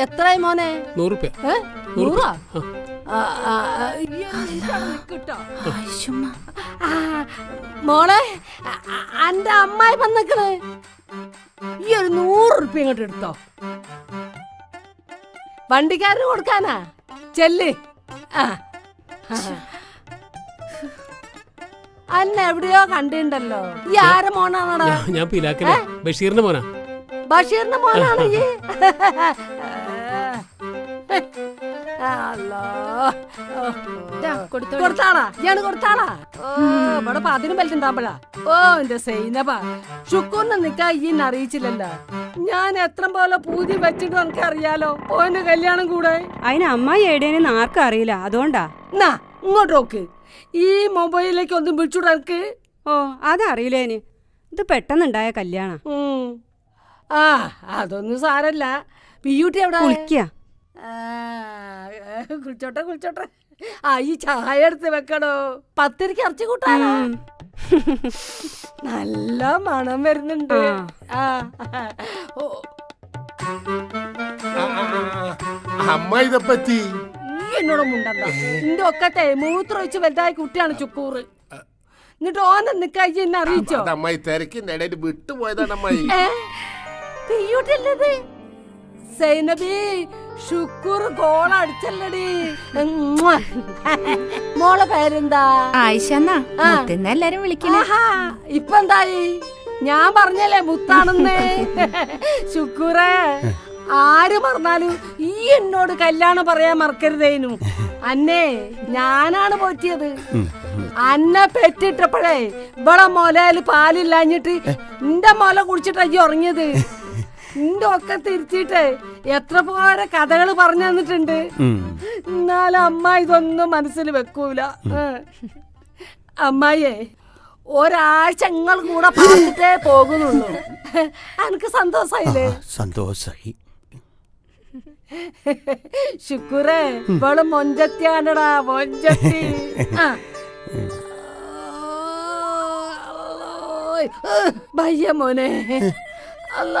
എത്രയായി മോനെ? നൂറ് റുപ്യ ഏ? നൂറ്? ആ. അവിടെ മോളെ അന്റെ അമ്മായി വന്നിക്കണ്. ഈ ഒരു നൂറ് ഉറുപ്പ്യ ഇങ്ങോട്ട് എടുത്തോ. വണ്ടിക്കാരന് കൊടുക്കാനാ? ചെല്ല്. ആ. അന്ന എവിടെയോ കണ്ടിണ്ടല്ലോ ഈ ആര മോനാണോ ഞാൻ- ബഷീറിന്റെ മോനാ. ബഷീറിന്റെ മോനാണ് ഈ. കൊടുത്തോളൂ. കൊടുത്താളാ? ഇയാൾ കൊടുത്താളാ? ഓ. ഇവിടെ പതിനും വലുതുണ്ടാകുമ്പോഴാ ഓ എന്റെ സൈനബ. ഷുക്കൂറിനെ നിക്കാ ഈ അറിയിച്ചില്ലല്ലോ. ഞാൻ എത്ര പോലെ പൂതി വെച്ചിട്ട് നമുക്ക് അറിയാലോ ഓന്റെ കല്യാണം കൂടെ. അതിന് അമ്മായി എവിടെയെന്ന് ആർക്കും അറിയില്ല. അതുകൊണ്ടാ. എന്നാ ഇങ്ങോട്ട് നോക്ക്. ഈ മൊബൈലിലേക്ക് ഒന്നും വിളിച്ചൂടാ എനിക്ക് ഓ അതറിയില്ലേന് ഇത് പെട്ടെന്നുണ്ടായ കല്യാണ. ആ അതൊന്നും സാരല്ല. പിയൂട്ടി എവിടെ? കുളിക്കുക കുളിച്ചോട്ടെ കുളിച്ചോട്ടെ. ആ ഈ ചായ എടുത്ത് വെക്കണോ? പത്തിരിക്ക് ഇറച്ചി കൂട്ടാനോ? നല്ല മണം വരുന്നുണ്ട്. ആ. ഓ. അമ്മ ഇതെപ്പറ്റി. ഈ എന്നോട് മുണ്ടണ്ട. നിന്റെ ഒക്കത്തെ മൂത്രമൊഴിച്ച് വലുതായ കുട്ടിയാണ് ചുക്കൂറ്. എന്നിട്ട് ഓനെ നിക്കായി എന്നെ അറിയിച്ചോ? അമ്മായി തിരക്കിന്റെ ഇടയിൽ വിട്ടുപോയതാണ് അമ്മായി. ഏ? പിയ്യൂട്ടല്ലത് സൈനബി ഷുക്കൂർ ഗോൾ അടിച്ചല്ലടി. മോളെ പേരെന്താ? ആയിഷന്നാ എല്ലാരും വിളിക്കണേ? ആഹാ, ഇപ്പൊ എന്തായി ഞാൻ പറഞ്ഞല്ലേ മുത്താണെന്ന്? ശുക്കൂറേ ആര് പറഞ്ഞാലും ഈ എന്നോട് കല്യാണം പറയാൻ മറക്കരുതേനു. അന്നേ ഞാനാണ് പോറ്റിയത്. അന്നെ പെറ്റിട്ടപ്പോഴേ ഇവിടെ മുലയിൽ പാലില്ലാഞ്ഞിട്ട് എന്റെ മുല കുടിച്ചിട്ട് അയ്യോ ഉറങ്ങിയത്. നിന്റെ ഒക്കെ തിരുത്തിയിട്ട് എത്ര പോലെ കഥകൾ പറഞ്ഞു തന്നിട്ടുണ്ട്. എന്നാലും അമ്മ ഇതൊന്നും മനസ്സിൽ വെക്കൂല. അമ്മായിയെ ഒരാഴ്ച നിങ്ങൾ കൂടെ പറഞ്ഞിട്ടേ പോകുന്നുള്ളൂ. എനിക്ക് സന്തോഷായില്ലേ? സന്തോഷായി. ശുക്രേ ഇവൾ മൊഞ്ചത്തിയാണടാ മൊഞ്ചത്തി. ഭയ്യ മോനെ. അല്ല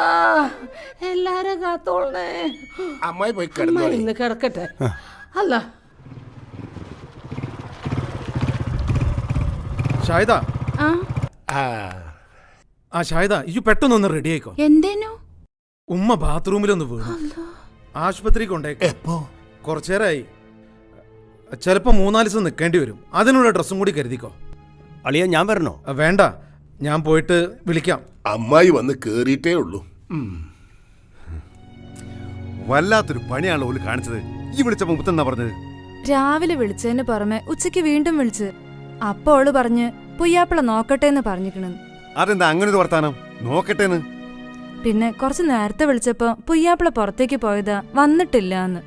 എല്ലാരും കാത്തോളണേ. അമ്മായി പോയി അമ്മ ഇന്ന് കിടക്കട്ടെ. അല്ല. ഷായദ ആ? ഷായദ ഇയ്യു പെട്ടെന്നൊന്ന് റെഡി ആയിക്കോ. എന്തേനു? ഉമ്മ ബാത്റൂമിലൊന്ന് വീണു. ആശുപത്രി കൊണ്ടേക്ക്. എപ്പോ? കുറച്ചേരായി. ചിലപ്പോ മൂന്നാൽ ദിവസം നിൽക്കേണ്ടി വരും. അതിനുള്ള ഡ്രസ്സും കൂടി കരുതിക്കോ. അളിയ ഞാൻ വരണോ? വേണ്ട. ഞാൻ പോയിട്ട് വിളിക്കാം. അമ്മായി വന്ന് കേറിയിട്ടേ ഉള്ളൂ. വല്ലാത്തൊരു പണിയാണ് ഓൽ കാണിച്ചത്. ഈ വിളിച്ച മുമ്പത്തെന്നാ പറഞ്ഞത് രാവിലെ വിളിച്ചതിന് പുറമെ ഉച്ചയ്ക്ക് വീണ്ടും വിളിച്ച്. അപ്പൊ അവൾ പറഞ്ഞ് പുയ്യാപ്പിള നോക്കട്ടെ എന്ന് പറഞ്ഞിക്കണെന്ന് അതെന്താ അങ്ങനെ ഒരു വർത്താനം? നോക്കട്ടേന്ന്. പിന്നെ കുറച്ച് നേരത്തെ വിളിച്ചപ്പോ പുയ്യാപ്പിള പുറത്തേക്ക് പോയതാ വന്നിട്ടില്ല എന്ന്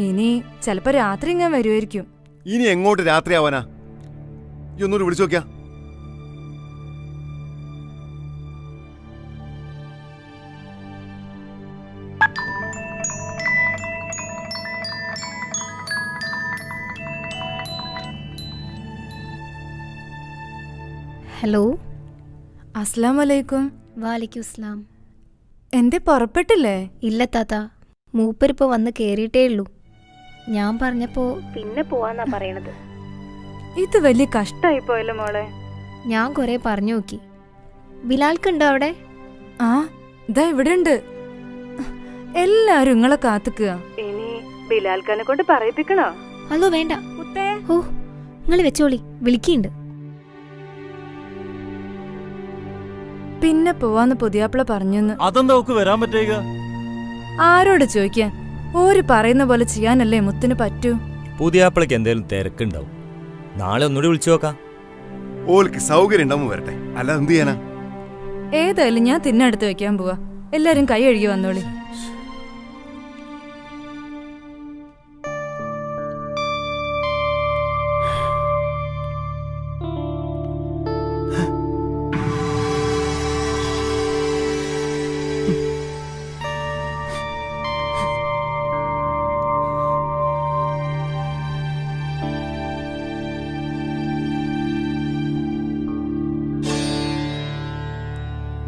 ഇനി ചിലപ്പോ രാത്രി ഇങ്ങനെ വരുമായിരിക്കും ഇനി എങ്ങോട്ട് രാത്രിയാവാനാ? ഈ ഒന്നൂടി വിളിച്ചു നോക്കിയാ. ഹലോ. അസ്ലാം വലൈക്കും വാലിക്കും ഇസ്ലാം എന്തേ പുറപ്പെട്ടില്ലേ? ഇല്ല താത്ത. മൂപ്പരിപ്പോ വന്ന് കേറിയിട്ടേ ഉള്ളൂ. ഞാൻ പറഞ്ഞപ്പോ പിന്നെ പോവാന്നാ പറയണത്. ഇത് വലിയ കഷ്ടായി പോയല്ലോ മോളെ. ഞാൻ കുറെ പറഞ്ഞു നോക്കി. ബിലാൽക്കുണ്ടോ അവിടെ? ആ ഇതാ ഇവിടെ ഉണ്ട് എല്ലാരും ഇങ്ങളെ കാത്തുക്കുക ഇനി ബിലാൽക്കാനെ കൊണ്ട് പറയിപ്പിക്കണോ? അല്ലോ വേണ്ട. ഓ നിങ്ങൾ വെച്ചോളി. വിളിക്കുന്നുണ്ട് പിന്നെ പോവാന്ന് പുതിയാപ്പിള പറഞ്ഞെന്ന്. അതെന്താ വരാൻ പറ്റേക? ആരോട് ചോദിക്കാൻ ഓര് പറയുന്ന പോലെ ചെയ്യാനല്ലേ മുത്തിന് പറ്റൂ? പുതിയാപ്പിളക്ക് എന്തേലും തിരക്കുണ്ടാവും. നാളെ ഒന്നുകൂടി വിളിച്ചു നോക്കാം. ഓൾക്ക് സൗകര്യം ഉണ്ടാവും വരട്ടെ. അല്ല എന്ത് ചെയ്യാനാ? ഏതായാലും ഞാൻ തിന്നെടുത്ത് വെക്കാൻ പോവാ. എല്ലാരും കൈ ഒഴുകി വന്നോളി.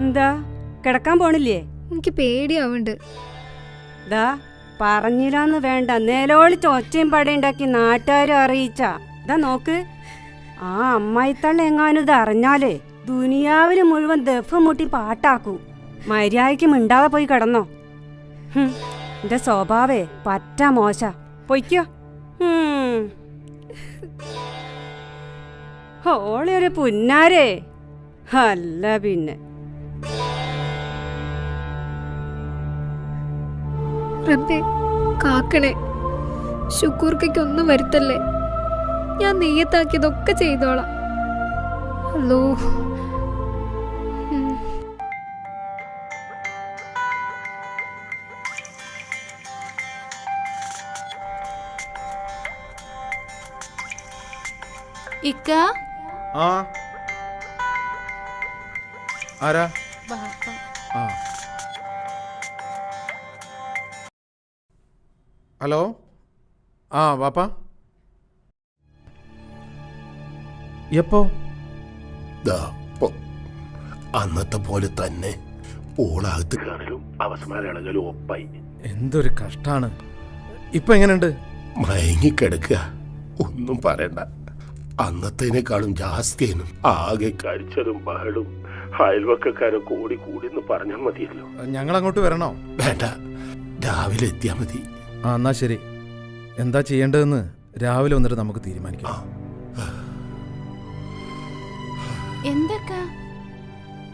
എന്താ? കിടക്കാൻ പോണില്ലേ? എനിക്ക് പേടിയാവുണ്ട് ദാ പറഞ്ഞില്ലാന്ന് വേണ്ട. നിലവിളിച്ച് ഒച്ചയും പടയുണ്ടാക്കി നാട്ടുകാരും അറിയിച്ച. ഇതാ നോക്ക്. ആ അമ്മായിത്തള്ള എങ്ങാനും ഇത് അറിഞ്ഞാലേ ദുനിയാവിന് മുഴുവൻ ദഫ് മുട്ടി പാട്ടാക്കൂ. മര്യാദയ്ക്ക് മിണ്ടാതെ പോയി കിടന്നോ. എന്റെ സ്വഭാവേ പറ്റ മോശ. പൊയ്ക്കോ. ഹോളി ഒരു പുന്നാരേ. അല്ല പിന്നെ. റബ്ബേ കാക്കണേ ശുക്കൂർക്കൊന്നും വരുത്തല്ലേ? ഞാൻ നെയ്യത്താക്കിയതൊക്കെ ചെയ്തോളാം. ഹലോ ഇക്ക? ആ. ആരാ? ആ. ഹലോ? ആ വാപ്പ. എപ്പോ. അന്നത്തെ പോലെ തന്നെ ഓളാകത്ത് കാണലും അവസ്മാരളകലും ഒപ്പായി. എന്തൊരു കഷ്ടാണ്. ഇപ്പൊ എങ്ങനെയുണ്ട്? മയങ്ങിക്കിടക്കുക. ഒന്നും പറയണ്ട. അന്നത്തേനേക്കാളും ജാസ്തിയേനും ആകെ കഴിച്ചതും ബഹളും അയൽവക്കാരെ കൂടി കൂടി എന്ന് പറഞ്ഞാൽ മതിയല്ലോ. ഞങ്ങൾ അങ്ങോട്ട് വരണോ? വേണ്ട. രാവിലെ എത്തിയാ മതി. ആ എന്നാ ശരി. എന്താ ചെയ്യേണ്ടതെന്ന് രാവിലെ വന്നിട്ട് നമുക്ക് തീരുമാനിക്കാം. എന്തൊക്കെ?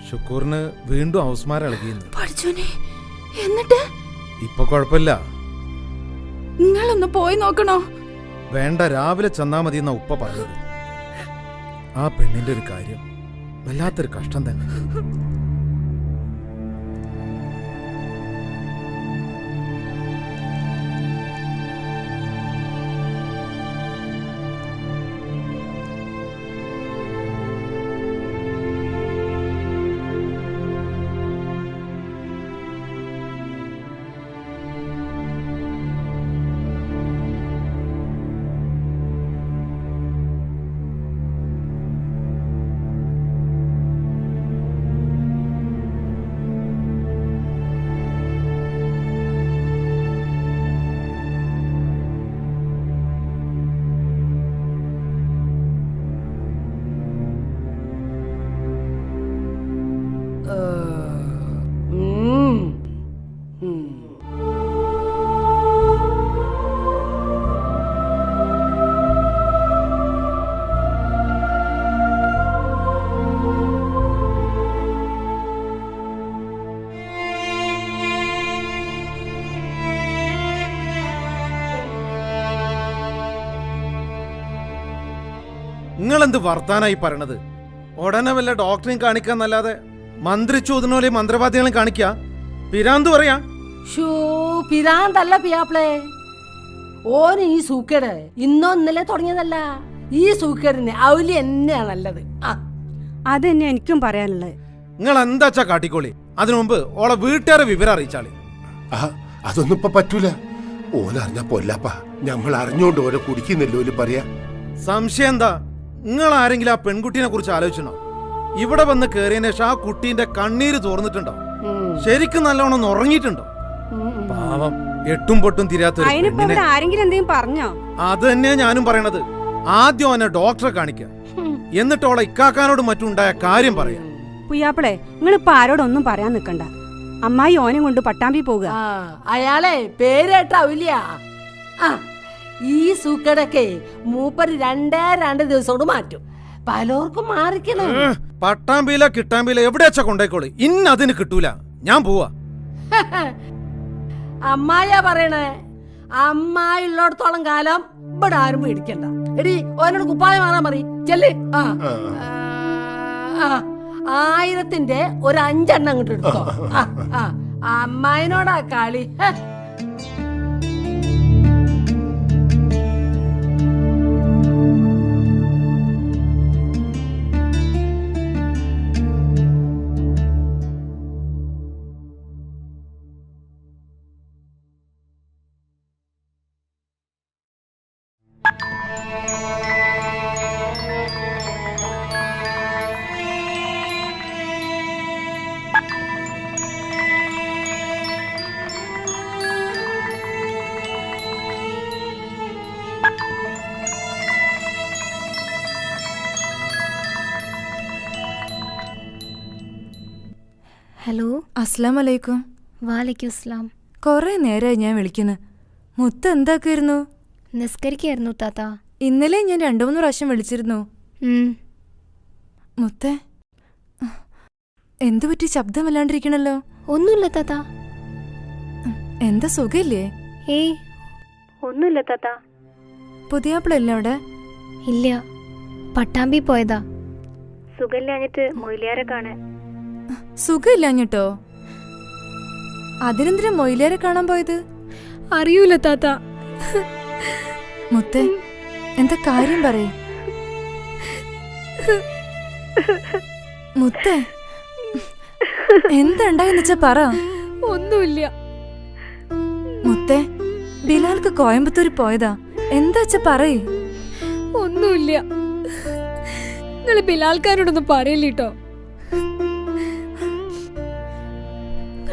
ഷുക്കൂറിന് വീണ്ടും അവസ്മാരം ഇളകിയിരുന്നു എന്നിട്ട്? ഇപ്പൊ കുഴപ്പമില്ല. നിങ്ങളൊന്ന് പോയി നോക്കണോ? വേണ്ട രാവിലെ ചെന്നാ മതി എന്ന ഉപ്പ പറഞ്ഞത്. ആ പെണ്ണിന്റെ ഒരു കാര്യം വല്ലാത്തൊരു കഷ്ടം തന്നെ. എന്ത് വർത്താനായി പറയണത്? ഉടനെ വല്ല ഡോക്ടറെയും കാണിക്കാന്നല്ലാതെ ചോദനോലെ മന്ത്രവാദികളെയും കാണിക്കാ? പിരാന്ത് പറയാ? ഷൂ പിരാന്തല്ല പിയാപ്ലേ. ഓന് ഈ സൂക്കേട് ഇന്നോ ഇന്നലെ തുടങ്ങിയതല്ല. ഈ സൂക്കേടിന് അവലി തന്നെയാ നല്ലത്. അതന്നെ എനിക്കും പറയാനുള്ളത്. നിങ്ങൾ എന്താച്ചാ കാട്ടിക്കോളി? അതിനു മുമ്പ് ഓളെ വീട്ടുകാരെ വിവരം അറിയിച്ചാളി. ആ അതൊന്നും ഇപ്പൊ പറ്റൂല. ഓലറിഞ്ഞ പൊല്ലപ്പ. നമ്മൾ അറിഞ്ഞോണ്ട് ഓരോ കുടിക്കുന്നില്ലോ പറയാ. സംശയം എന്താ? നിങ്ങൾ ആരെങ്കിലും ആ പെൺകുട്ടീനെ കുറിച്ച് ആലോചിച്ചോ ഇവിടെ വന്ന് കേറിയ ശേഷം ആ കുട്ടീന്റെ കണ്ണീര് തോർന്നിട്ടുണ്ടോ. ശരിക്കും നല്ലോണം ഉറങ്ങിയിട്ടുണ്ടോ. പാവം എട്ടും പൊട്ടും തിരിയാത്ത അത് തന്നെയാ ഞാനും പറയണത്. ആദ്യം അവനെ ഡോക്ടറെ കാണിക്കുക. എന്നിട്ട് അവളെ ഇക്കാക്കാനോട് മറ്റും ഉണ്ടായ കാര്യം പറയാം. പുയ്യാപ്പിളെ നിങ്ങൾ ഇപ്പൊ ആരോടൊന്നും പറയാൻ നിക്കണ്ട. അമ്മായി ഓനെ കൊണ്ട് പട്ടാമ്പി പോകുക അയാളെ പേരേട്ടാവില്ല ആ. ഈ സൂക്കടൊക്കെ മൂപ്പര് രണ്ടേ രണ്ട് ദിവസം കൊണ്ട് മാറ്റും പലർക്കും മാറിക്കണം. പട്ടാമ്പീല കിട്ടാമ്പീല എവിടെയാച്ചാ കൊണ്ടേക്കോളി? ഇന്ന് അതിന് കിട്ടൂല. ഞാൻ പോവാ. അമ്മായ പറയണേ അമ്മായി ഉള്ളിടത്തോളം കാലം ഇവിടെ ആരും പേടിക്കണ്ട എടി ഓനോട് കുപ്പായം മാറാൻ മതി ചെല്ല്. ആ. ആയിരത്തിന്റെ ഒരു അഞ്ചെണ്ണം അങ്ങോട്ട് എടുത്തോ. ആ ആ അമ്മായിനോടാ കളി. അസ്ലാം അലൈക്കും വാലൈക്കും അസ്ലാം കൊറേ നേരമായി ഞാൻ വിളിക്കുന്നു. മുത്ത് എന്താക്കായിരുന്നു നിസ്കരിക്കായിരുന്നു താത്ത. ഇന്നലെ ഞാൻ രണ്ടു മൂന്ന് പ്രാവശ്യം വിളിച്ചിരുന്നു. മുത്തേ എന്തു പറ്റി? ശബ്ദമല്ലാണ്ടിരിക്കണല്ലോ ഒന്നുമില്ല താത്ത. എന്താ സുഖയില്ലേ ഏയ് ഒന്നുമില്ല താത്ത. പുതിയാപ്പിളല്ലേ അവിടെ? ഇല്ല പട്ടാമ്പി പോയതാ. സുഖമില്ലാഞ്ഞിട്ട് മൊയിലിയാരെ കാണാൻ. സുഖമില്ലാഞ്ഞിട്ടോ? അതിനെന്തിനാ മൊയിലേരെ കാണാൻ പോയത്? അറിയൂല താത്ത. മുത്തേ എന്താ കാര്യം പറയ്. മുത്തേ എന്തുണ്ടായെന്ന് വെച്ചാ പറ. ഒന്നുമില്ല. മുത്തേ ബിലാൽക്ക് കോയമ്പത്തൂർ പോയതാ. എന്താ വെച്ചാ പറയേ. ഒന്നുമില്ല. നിങ്ങൾ ബിലാൽക്കാരോടൊന്നും പറയില്ലട്ടോ.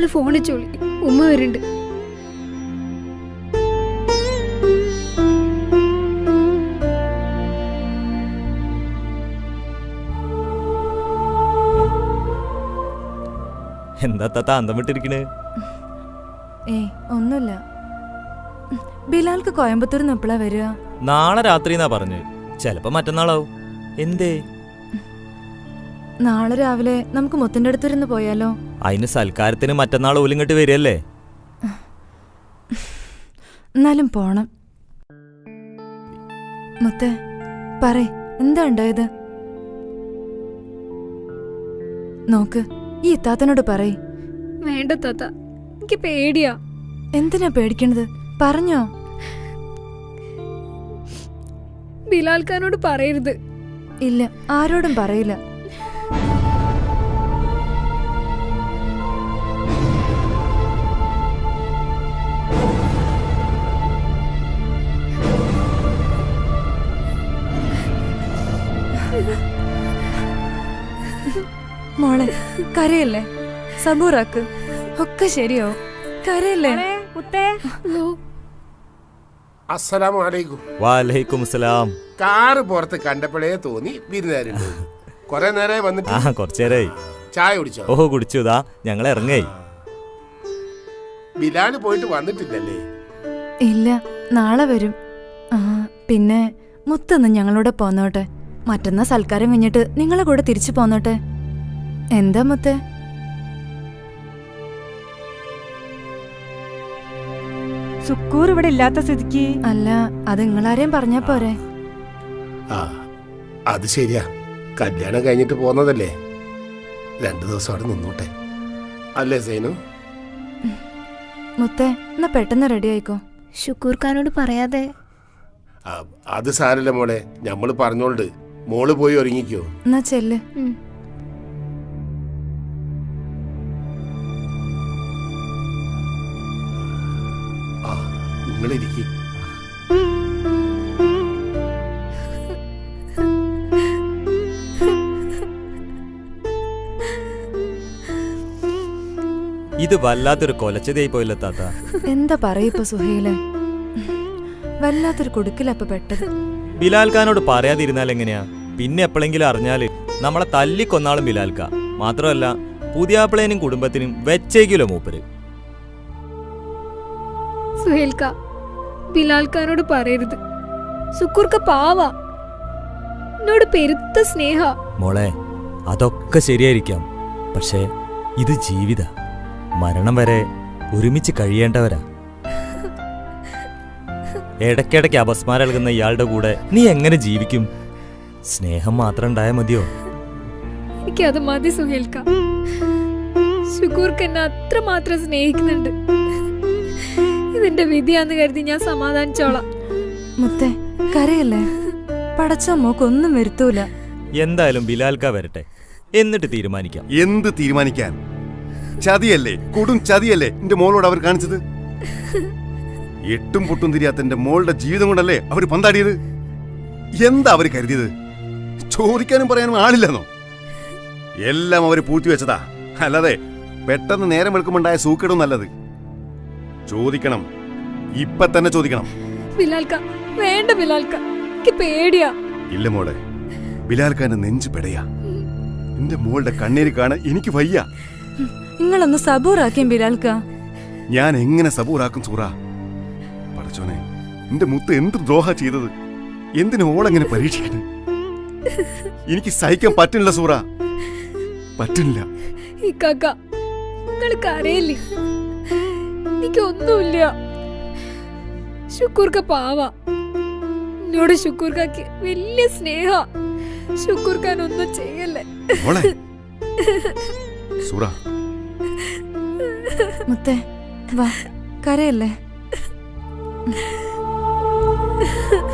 നിങ്ങൾ ഫോണിൽ ചോളി ഉമ്മ വരുന്നുണ്ട്. എന്താ താത്ത അന്തം വിട്ടിരിക്കണ്? ഏയ് ഒന്നുമില്ല. ബിലാൽക്ക് കോയമ്പത്തൂർ വരിക? നാളെ രാത്രി എന്നാ പറഞ്ഞു. ചെലപ്പോ മറ്റന്നാളാവും. എന്തേ? നാളെ രാവിലെ നമുക്ക് മുത്തിന്റെ അടുത്തിരുന്ന് പോയാലോ? അതിന് സൽക്കാരത്തിന് മറ്റന്നാൾ ഓലിങ്ങോട്ട് വരികയല്ലേ? എന്നാലും പോണം. മുത്തേ പറയ് എന്താ ഉണ്ടായത്? നോക്ക് ഈ ഇത്താത്തനോട് പറയ്. വേണ്ട താത്ത എനിക്ക് പേടിയാ. എന്തിനാ പേടിക്കണത്? പറഞ്ഞോ. ബിലാൽക്കാരോട് പറയരുത്. ഇല്ല ആരോടും പറയില്ല. മോളെ കരയല്ലേ? സബൂറാക്ക് ഒക്കെ ശരിയോ കരയല്ലേ? അസ്സലാമു അലൈക്കും. വാലൈക്കും അസ്സലാം കാറ് പുറത്ത് കണ്ടപ്പോഴേ തോന്നി വിരുന്നുകാരുണ്ട്. കൊറേ നേരമായി വന്നിട്ട് ആ കുറച്ചേരായി. ചായ കുടിച്ചോ? ഓഹോ കുടിച്ചു ഇതാ ഞങ്ങൾ ഇറങ്ങായി. ബിലാൽ പോയിട്ട് വന്നിട്ടില്ലല്ലേ? ഇല്ല നാളെ വരും. ആ പിന്നെ മുത്തൊന്ന് ഞങ്ങളോട് പോന്നോട്ടെ. മറ്റന്നാ സൽക്കാരം കഴിഞ്ഞിട്ട് നിങ്ങളെ കൂടെ തിരിച്ചു പോന്നോട്ടെ? എന്താ മുത്തേ? സുക്കൂർ ഇവിടെ ഇല്ലാത്ത സ്ഥിതിക്ക് അല്ല അത് നിങ്ങളാരെയും പറഞ്ഞാ പോരെ? ആ അത് ശരിയാ. കല്യാണം കഴിഞ്ഞിട്ട് പോന്നതല്ലേ? രണ്ടു ദിവസം അവിടെ നിന്നോട്ടെ. അല്ലേ സൈനു? മുത്തേ എന്നാ പെട്ടെന്ന് റെഡി ആയിക്കോ. ഷുക്കൂർ ഖാനോട് പറയാതെ. ആ, അത് സാരല്ല മോളെ. ഞമ്മൾ പറഞ്ഞോണ്ട് മോൾ പോയി ഒരുങ്ങിക്കോ. എന്നാ ചെല്ല്. നിങ്ങളിരിക്കും. ഇത് വല്ലാത്തൊരു കൊലച്ചതായി പോയില്ല താത്ത. എന്താ പറയപ്പ സുഹൈലെ? വല്ലാത്തൊരു കുടുക്കിലപ്പ പെട്ടത്. ബിലാൽ ഖാനോട് പറയാതിരുന്നാൽ എങ്ങനെയാ? പിന്നെ എപ്പോഴെങ്കിലും അറിഞ്ഞാൽ നമ്മളെ തല്ലിക്കൊന്നാളും ബിലാൽക്ക മാത്രമല്ല പുതിയാപ്പിളേനും കുടുംബത്തിനും വെച്ചേക്കില്ല മൂപ്പര്. സുഹേൽക്ക ബിലാൽക്കാരോട് പറയരുത്. സുക്കൂർക്ക പാവാ. എന്നോട് പെരുത്ത സ്നേഹ. മോളെ അതൊക്കെ ശരിയായിരിക്കാം. പക്ഷേ ഇത് ജീവിത. മരണം വരെ ഒരുമിച്ച് കഴിയേണ്ടവരാ. ഇടയ്ക്കിടയ്ക്ക് അപസ്മാരം നൽകുന്ന ഇയാളുടെ കൂടെ നീ എങ്ങനെ ജീവിക്കും? സ്നേഹം മാത്രം ഉണ്ടായാൽ മതിയോ? എനിക്കത് മതി സുഹേൽക്ക. ശുക്കൂർക്ക് എന്നെ അത്രമാത്രം സ്നേഹിക്കുന്നുണ്ട്. ഇതെന്റെ വിധിയാന്ന് കരുതി ഞാൻ സമാധാനിച്ചോളാം. മുത്തേ കരയല്ലേ? പടച്ച മോക്കൊന്നും വരുത്തൂല. എന്തായാലും ബിലാൽക്ക വരട്ടെ. എന്നിട്ട് തീരുമാനിക്കാം. എന്ത് തീരുമാനിക്കാൻ? ചതിയല്ലേ? കൊടും ചതിയല്ലേ? എന്റെ മോളോട് അവർ കാണിച്ചത്? എട്ടും പൊട്ടും തിരിയാത്ത എന്റെ മോളുടെ ജീവിതം കൊണ്ടല്ലേ അവർ പന്താടിയത്? എന്താ അവർ കരുതിയത്? ചോദിക്കാനും പറയാനും ആളില്ലെന്നോ? എല്ലാം അവർ പൂഴ്ത്തിവെച്ചതാ അല്ലാതെ പെട്ടെന്ന് നേരം വെളുക്കുമുണ്ടായ സൂക്കേടും നല്ലത്. ചോദിക്കണം. ഇപ്പൊ തന്നെ ചോദിക്കണം. ബിലാൽക്ക വേണ്ട ബിലാൽക്ക. എനിക്ക് പേടിയാ. ഇല്ല മോളെ. ബിലാൽ ഖാന്റെ നെഞ്ച് പെടയാ. എന്റെ മോളുടെ കണ്ണീര് കാണാൻ എനിക്ക് വയ്യ. നിങ്ങളൊന്ന് സബൂറാക്കിയും ബിലാൽക്ക. ഞാൻ എങ്ങനെ സബൂറാക്കും സൂറ? പടച്ചോനെ എന്റെ മുത്ത് എന്ത് ദ്രോഹ ചെയ്തത്? എന്തിനു ഓളെങ്ങനെ പരീക്ഷിക്കണേ? എനിക്ക് സഹിക്കാൻ പറ്റില്ല സൂറ. പറ്റില്ല. ഇക്കാക്ക നിങ്ങൾ കരയില്ലേ എനിക്കൊന്നുമില്ല. ശുക്കൂർക്ക പാവ. എന്നോട് ശുക്കൂർക്കാക്ക് വലിയ സ്നേഹ. ശുക്കൂർക്കാൻ ഒന്നും ചെയ്യല്ലേ? മോളെ. സൂറ. മുത്തേ വാ. കരയല്ലേ? 嗯 呵